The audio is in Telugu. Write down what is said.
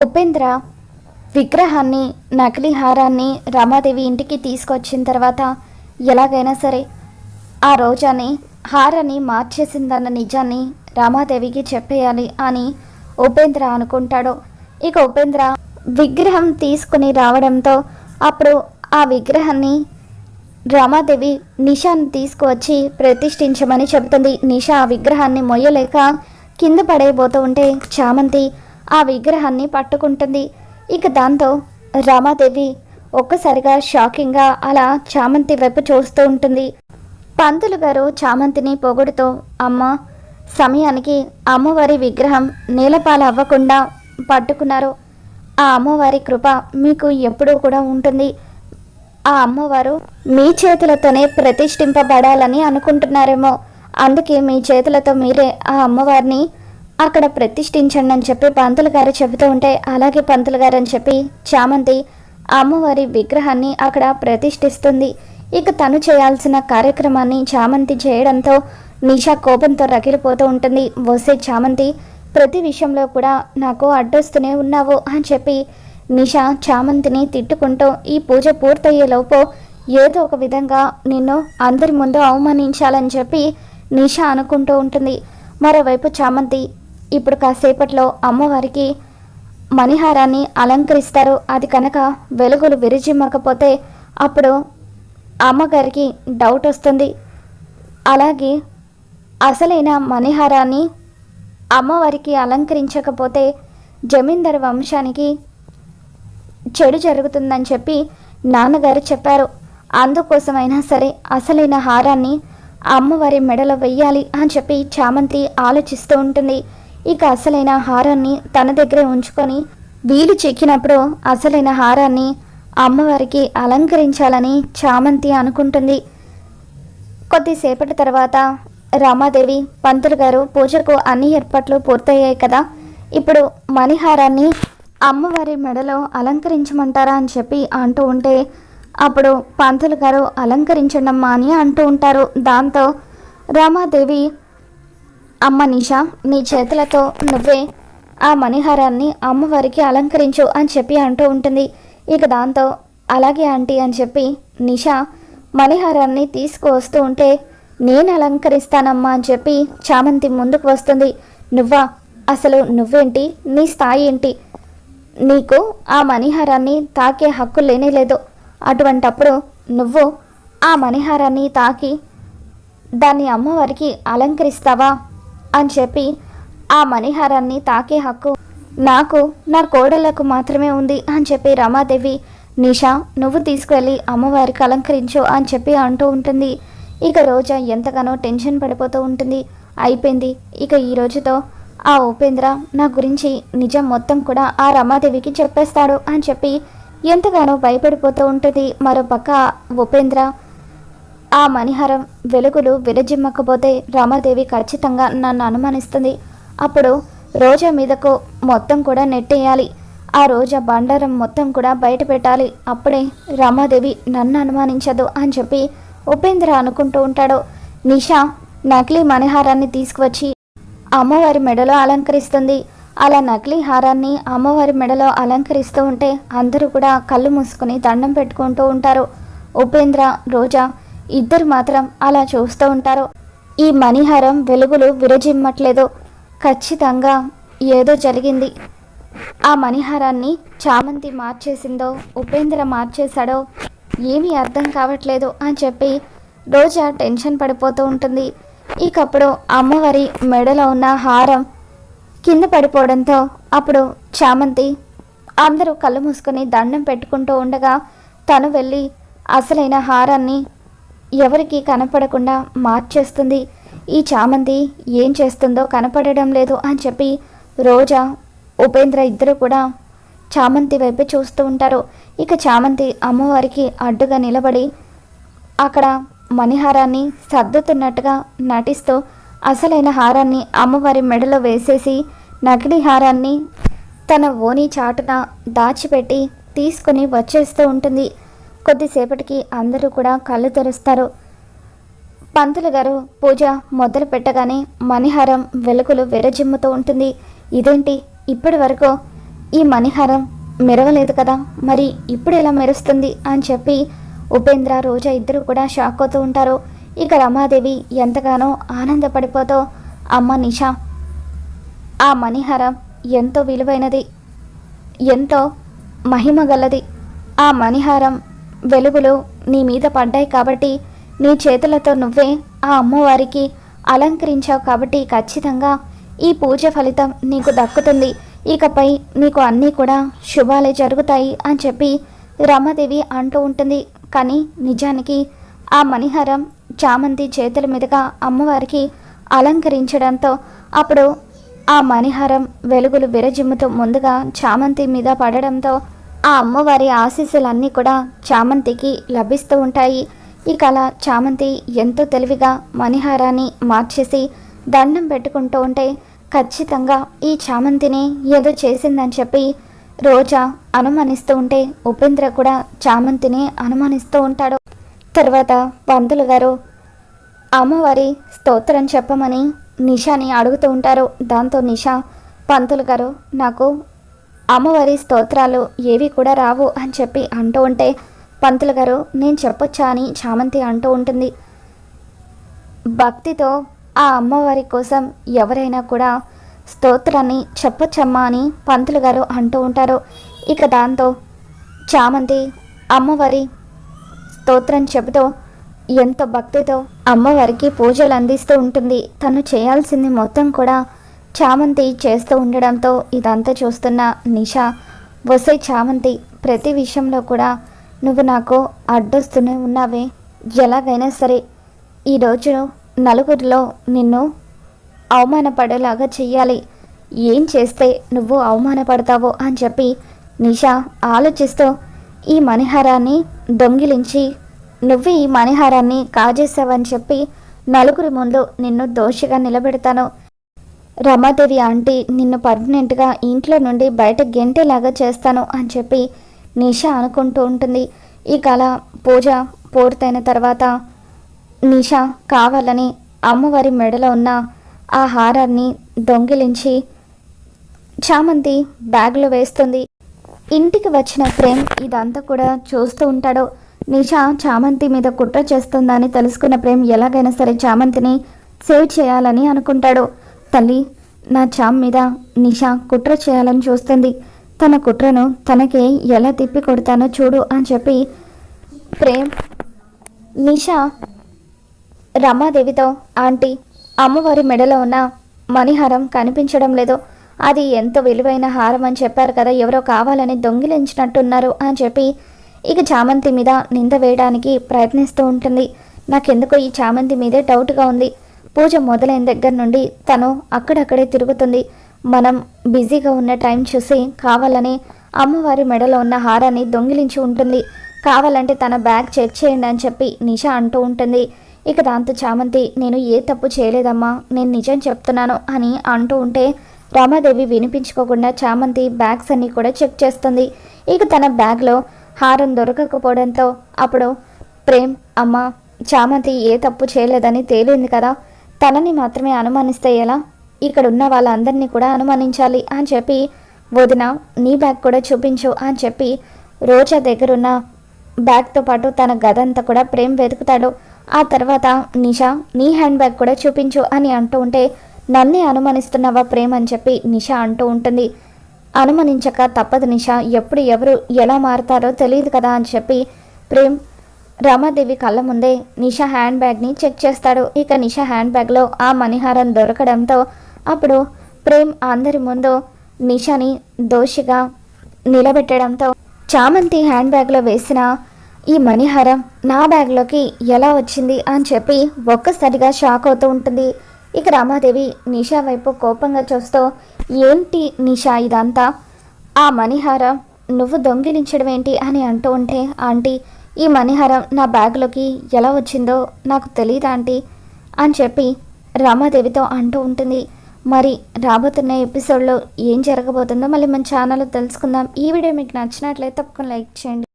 ఉపేంద్ర విగ్రహాన్ని నకిలీ హారాన్ని రమాదేవి ఇంటికి తీసుకొచ్చిన తర్వాత ఎలాగైనా సరే ఆ రోజాని హారాన్ని మార్చేసిందన్న నిజాన్ని రమాదేవికి చెప్పేయాలి అని ఉపేంద్ర అనుకుంటాడు. ఇక ఉపేంద్ర విగ్రహం తీసుకుని రావడంతో అప్పుడు ఆ విగ్రహాన్ని రమాదేవి నిషాని తీసుకువచ్చి ప్రతిష్ఠించమని చెబుతుంది. నిషా ఆ విగ్రహాన్ని మొయ్యలేక కింద పడేయబోతూ ఉంటే చామంతి ఆ విగ్రహాన్ని పట్టుకుంటుంది. ఇక దాంతో రమాదేవి ఒక్కసారిగా షాకింగ్గా అలా చామంతి వైపు చూస్తూ ఉంటుంది. పంతులు గారు చామంతిని పొగుడుతూ అమ్మ సమయానికి అమ్మవారి విగ్రహం నేలపాలు అవ్వకుండా పట్టుకున్నారు. ఆ అమ్మవారి కృప మీకు ఎప్పుడూ కూడా ఉంటుంది. ఆ అమ్మవారు మీ చేతులతోనే ప్రతిష్ఠింపబడాలని అనుకుంటున్నారేమో. అందుకే మీ చేతులతో మీరే ఆ అమ్మవారిని అక్కడ ప్రతిష్ఠించండి అని చెప్పి పంతులు గారు చెబుతూ ఉంటే అలాగే పంతులు గారు అని చెప్పి చామంతి అమ్మవారి విగ్రహాన్ని అక్కడ ప్రతిష్ఠిస్తుంది. ఇక తను చేయాల్సిన కార్యక్రమాన్ని చామంతి చేయడంతో నిషా కోపంతో రగిలిపోతూ ఉంటుంది. వసే చామంతి ప్రతి విషయంలో కూడా నాకు అడ్డొస్తూనే ఉన్నావు అని చెప్పి నిషా చామంతిని తిట్టుకుంటూ ఈ పూజ పూర్తయ్యేలోపు ఏదో ఒక విధంగా నిన్ను అందరి ముందు అవమానించాలని చెప్పి నిషా అనుకుంటూ ఉంటుంది. మరోవైపు చామంతి ఇప్పుడు కాసేపట్లో అమ్మవారికి మణిహారాన్ని అలంకరిస్తారు. అది కనుక వెలుగులు విరిజిమ్మకపోతే అప్పుడు అమ్మగారికి డౌట్ వస్తుంది. అలాగే అసలైన మణిహారాన్ని అమ్మవారికి అలంకరించకపోతే జమీందారు వంశానికి చెడు జరుగుతుందని చెప్పి నాన్నగారు చెప్పారు. అందుకోసమైనా సరే అసలైన హారాన్ని అమ్మవారి మెడలో వెయ్యాలి అని చెప్పి చామంతి ఆలోచిస్తూ ఉంటుంది. ఇక అసలైన హారాన్ని తన దగ్గరే ఉంచుకొని వీలు చెక్కినప్పుడు అసలైన హారాన్ని అమ్మవారికి అలంకరించాలని చామంతి అనుకుంటుంది. కొద్దిసేపటి తర్వాత రామాదేవి పంతులు గారు పూజకు అన్ని ఏర్పాట్లు పూర్తయ్యాయి కదా. ఇప్పుడు మణిహారాన్ని అమ్మవారి మెడలో అలంకరించమంటారా అని చెప్పి అంటూ ఉంటే అప్పుడు పంతులు గారు అలంకరించడమ్మా అని అంటూ ఉంటారు. దాంతో రామాదేవి అమ్మ నిషా నీ చేతులతో నువ్వే ఆ మణిహారాన్ని అమ్మవారికి అలంకరించు అని చెప్పి అంటూ ఉంటుంది. ఇక దాంతో అలాగే ఆంటీ అని చెప్పి నిషా మణిహారాన్ని తీసుకువస్తూ ఉంటే నేను అలంకరిస్తానమ్మా అని చెప్పి చామంతి ముందుకు వస్తుంది. నువ్వా అసలు నువ్వేంటి? నీ స్థాయి ఏంటి? నీకు ఆ మణిహారాన్ని తాకే హక్కు లేనే లేదు. అటువంటప్పుడు నువ్వు ఆ మణిహారాన్ని తాకి దాన్ని అమ్మవారికి అలంకరిస్తావా? అని చెప్పి ఆ మణిహారాన్ని తాకే హక్కు నాకు నా కోడళ్ళకు మాత్రమే ఉంది అని చెప్పి రమాదేవి నిషా నువ్వు తీసుకువెళ్ళి అమ్మవారికి అలంకరించు అని చెప్పి అంటూ ఉంటుంది. ఇక రోజా ఎంతగానో టెన్షన్ పడిపోతూ ఉంటుంది. అయిపోయింది. ఇక ఈ రోజుతో ఆ ఉపేంద్ర నా గురించి నిజం మొత్తం కూడా ఆ రమాదేవికి చెప్పేస్తాడు అని చెప్పి ఎంతగానో భయపడిపోతూ ఉంటుంది. మరోపక్క ఉపేంద్ర ఆ మణిహారం వెలుగులు విరజిమ్మకపోతే రామాదేవి ఖచ్చితంగా నన్ను అనుమానిస్తుంది. అప్పుడు రోజా మీదకు మొత్తం కూడా నెట్టేయాలి. ఆ రోజా బండారం మొత్తం కూడా బయట పెట్టాలి. అప్పుడే రామాదేవి నన్ను అనుమానించదు అని చెప్పి ఉపేంద్ర అనుకుంటూ ఉంటాడు. నిషా నకిలీ మణిహారాన్ని తీసుకువచ్చి అమ్మవారి మెడలో అలంకరిస్తుంది. అలా నకిలీ హారాన్ని అమ్మవారి మెడలో అలంకరిస్తూ ఉంటే అందరూ కూడా కళ్ళు మూసుకొని దండం పెట్టుకుంటూ ఉంటారు. ఉపేంద్ర రోజా ఇద్దరు మాత్రం అలా చూస్తూ ఉంటారు. ఈ మణిహారం వెలుగులు విరజిమ్మట్లేదు. ఖచ్చితంగా ఏదో జరిగింది. ఆ మణిహారాన్ని చామంతి మార్చేసిందో ఉపేంద్ర మార్చేశాడో ఏమీ అర్థం కావట్లేదు అని చెప్పి రోజా టెన్షన్ పడిపోతూ ఉంటుంది. ఇకప్పుడు అమ్మవారి మెడలో ఉన్న హారం కింద పడిపోవడంతో అప్పుడు చామంతి అందరూ కళ్ళు మూసుకొని దండం పెట్టుకుంటూ ఉండగా తను వెళ్ళి అసలైన హారాన్ని ఎవరికి కనపడకుండా మార్చేస్తుంది. ఈ చామంతి ఏం చేస్తుందో కనపడడం లేదు అని చెప్పి రోజా ఉపేంద్ర ఇద్దరు కూడా చామంతి వైపు చూస్తూ ఉంటారు. ఇక చామంతి అమ్మవారికి అడ్డుగా నిలబడి అక్కడ మణిహారాన్ని సర్దుతున్నట్టుగా నటిస్తూ అసలైన హారాన్ని అమ్మవారి మెడలో వేసేసి నకిలీ హారాన్ని తన ఓని చాటున దాచిపెట్టి తీసుకుని వచ్చేస్తూ ఉంటుంది. కొద్దిసేపటికి అందరూ కూడా కళ్ళు తెరుస్తారు. పంతులు గారు పూజ మొదలు పెట్టగానే మణిహారం వెలుగులు విరజిమ్ముతూ ఉంటుంది. ఇదేంటి? ఇప్పటి వరకు ఈ మణిహారం మెరవలేదు కదా? మరి ఇప్పుడు ఎలా మెరుస్తుంది? అని చెప్పి ఉపేంద్ర రోజా ఇద్దరు కూడా షాక్ అవుతూ ఉంటారు. ఇక రమాదేవి ఎంతగానో ఆనందపడిపోతూ అమ్మ నిషా ఆ మణిహారం ఎంతో విలువైనది ఎంతో మహిమ గలది. ఆ మణిహారం వెలుగులు నీ మీద పడ్డాయి కాబట్టి నీ చేతులతో నువ్వే ఆ అమ్మవారికి అలంకరించావు కాబట్టి ఖచ్చితంగా ఈ పూజ ఫలితం నీకు దక్కుతుంది. ఇకపై నీకు అన్నీ కూడా శుభాలే జరుగుతాయి అని చెప్పి రమాదేవి అంటూ ఉంటుంది. కానీ నిజానికి ఆ మణిహారం చామంతి చేతుల మీదుగా అమ్మవారికి అలంకరించడంతో అప్పుడు ఆ మణిహారం వెలుగులు విరజిమ్ముతూ ముందుగా చామంతి మీద పడడంతో ఆ అమ్మవారి ఆశీస్సులన్నీ కూడా చామంతికి లభిస్తూ ఉంటాయి. ఇక అలా చామంతి ఎంతో తెలివిగా మణిహారాన్ని మార్చేసి దండం పెట్టుకుంటూ ఉంటే ఖచ్చితంగా ఈ చామంతిని ఏదో చేసిందని చెప్పి రోజా అనుమానిస్తూ ఉంటే ఉపేంద్ర కూడా చామంతిని అనుమానిస్తూ ఉంటాడు. తర్వాత పంతులు గారు అమ్మవారి స్తోత్రం చెప్పమని నిషాని అడుగుతూ ఉంటారు. దాంతో నిషా పంతులు గారు నాకు అమ్మవారి స్తోత్రాలు ఏవి కూడా రావు అని చెప్పి అంటూ ఉంటే పంతులు గారు నేను చెప్పొచ్చా అని చామంతి అంటూ ఉంటుంది. భక్తితో ఆ అమ్మవారి కోసం ఎవరైనా కూడా స్తోత్రాన్ని చెప్పొచ్చమ్మా అని పంతులు గారు అంటూ ఉంటారు. ఇక దాంతో చామంతి అమ్మవారి స్తోత్రం చెబుతూ ఎంతో భక్తితో అమ్మవారికి పూజలు అందిస్తూ ఉంటుంది. తను చేయాల్సింది మొత్తం కూడా చామంతి చేస్తూ ఉండడంతో ఇదంతా చూస్తున్న నిషా వసే చామంతి ప్రతి విషయంలో కూడా నువ్వు నాకు అడ్డొస్తూనే ఉన్నావే. ఎలాగైనా సరే ఈరోజు నలుగురిలో నిన్ను అవమానపడేలాగా చెయ్యాలి. ఏం చేస్తే నువ్వు అవమానపడతావో అని చెప్పి నిషా ఆలోచిస్తూ ఈ మణిహారాన్ని దొంగిలించి నువ్వు ఈ మణిహారాన్ని కాజేసావని చెప్పి నలుగురి ముందు నిన్ను దోషిగా నిలబెడతాను. రమాదేవి ఆంటీ నిన్ను పర్మనెంట్గా ఇంట్లో నుండి బయట గెంటేలాగా చేస్తాను అని చెప్పి నిషా అనుకుంటూ ఉంటుంది. ఈ కళ పూజ పూర్తయిన తర్వాత నిషా కావాలని అమ్మవారి మెడలో ఉన్న ఆ హారాన్ని దొంగిలించి చామంతి బ్యాగ్లో వేస్తుంది. ఇంటికి వచ్చిన ప్రేమ్ ఇదంతా కూడా చూస్తూ ఉంటాడు. నిషా చామంతి మీద కుట్ర చేస్తుందని తెలుసుకున్న ప్రేమ్ ఎలాగైనా సరే చామంతిని సేవ్ చేయాలని అనుకుంటాడు. తల్లి నా చామ్ మీద నిషా కుట్ర చేయాలని చూస్తుంది. తన కుట్రను తనకే ఎలా తిప్పి కొడతానో చూడు అని చెప్పి ప్రేమ్ నిషా రమాదేవితో ఆంటీ అమ్మవారి మెడలో ఉన్న మణిహారం కనిపించడం లేదు. అది ఎంతో విలువైన హారం అని చెప్పారు కదా ఎవరో కావాలని దొంగిలించినట్టున్నారు అని చెప్పి ఇక చామంతి మీద నింద వేయడానికి ప్రయత్నిస్తూ ఉంటుంది. నాకెందుకో ఈ చామంతి మీదే డౌట్గా ఉంది. పూజ మొదలైన దగ్గర నుండి తను అక్కడక్కడే తిరుగుతుంది. మనం బిజీగా ఉన్న టైం చూసి కావాలని అమ్మవారి మెడలో ఉన్న హారాన్ని దొంగిలించి ఉంటుంది. కావాలంటే తన బ్యాగ్ చెక్ చేయండి అని చెప్పి నిష అంటూ ఉంటుంది. ఇక దాంతో చామంతి నేను ఏ తప్పు చేయలేదమ్మా నేను నిజం చెప్తున్నాను అని అంటూ ఉంటే రామాదేవి వినిపించుకోకుండా చామంతి బ్యాగ్స్ అన్నీ కూడా చెక్ చేస్తుంది. ఇక తన బ్యాగ్లో హారం దొరకకపోవడంతో అప్పుడు ప్రేమ్ అమ్మ చామంతి ఏ తప్పు చేయలేదని తేలింది కదా తనని మాత్రమే అనుమానిస్తే ఎలా? ఇక్కడ ఉన్న వాళ్ళందరినీ కూడా అనుమానించాలి అని చెప్పి వదిన నీ బ్యాగ్ కూడా చూపించు అని చెప్పి రోజా దగ్గరున్న బ్యాగ్తో పాటు తన గదంతా కూడా ప్రేమ్ వెతుకుతాడు. ఆ తర్వాత నిషా నీ హ్యాండ్ బ్యాగ్ కూడా చూపించు అని అంటూ ఉంటే నన్నే అనుమానిస్తున్నావా ప్రేమ్ అని చెప్పి నిషా అంటూ ఉంటుంది. అనుమానించక తప్పదు నిషా ఎప్పుడు ఎవరు ఎలా మారుతారో తెలియదు కదా అని చెప్పి ప్రేమ్ రమాదేవి కళ్ళ ముందే నిషా హ్యాండ్ బ్యాగ్ని చెక్ చేస్తాడు. ఇక నిషా హ్యాండ్ బ్యాగ్లో ఆ మణిహారం దొరకడంతో అప్పుడు ప్రేమ్ అందరి ముందు నిషాని దోషిగా నిలబెట్టడంతో చామంతి హ్యాండ్ బ్యాగ్లో వేసిన ఈ మణిహారం నా బ్యాగ్లోకి ఎలా వచ్చింది అని చెప్పి ఒక్కసారిగా షాక్ అవుతూ ఉంటుంది. ఇక రామాదేవి నిషా వైపు కోపంగా చూస్తూ ఏంటి నిషా ఇదంతా? ఆ మణిహారం నువ్వు దొంగిలించడం ఏంటి? అని అంటూ ఉంటే ఆంటీ ఈ మణిహారం నా బ్యాగ్లోకి ఎలా వచ్చిందో నాకు తెలియదు ఆంటీ? అని చెప్పి రామాదేవితో అంటూ ఉంటుంది. మరి రాబోతున్న ఎపిసోడ్లో ఏం జరగబోతుందో మళ్ళీ మన ఛానల్లో తెలుసుకుందాం. ఈ వీడియో మీకు నచ్చినట్లయితే తప్పకుండా లైక్ చేయండి.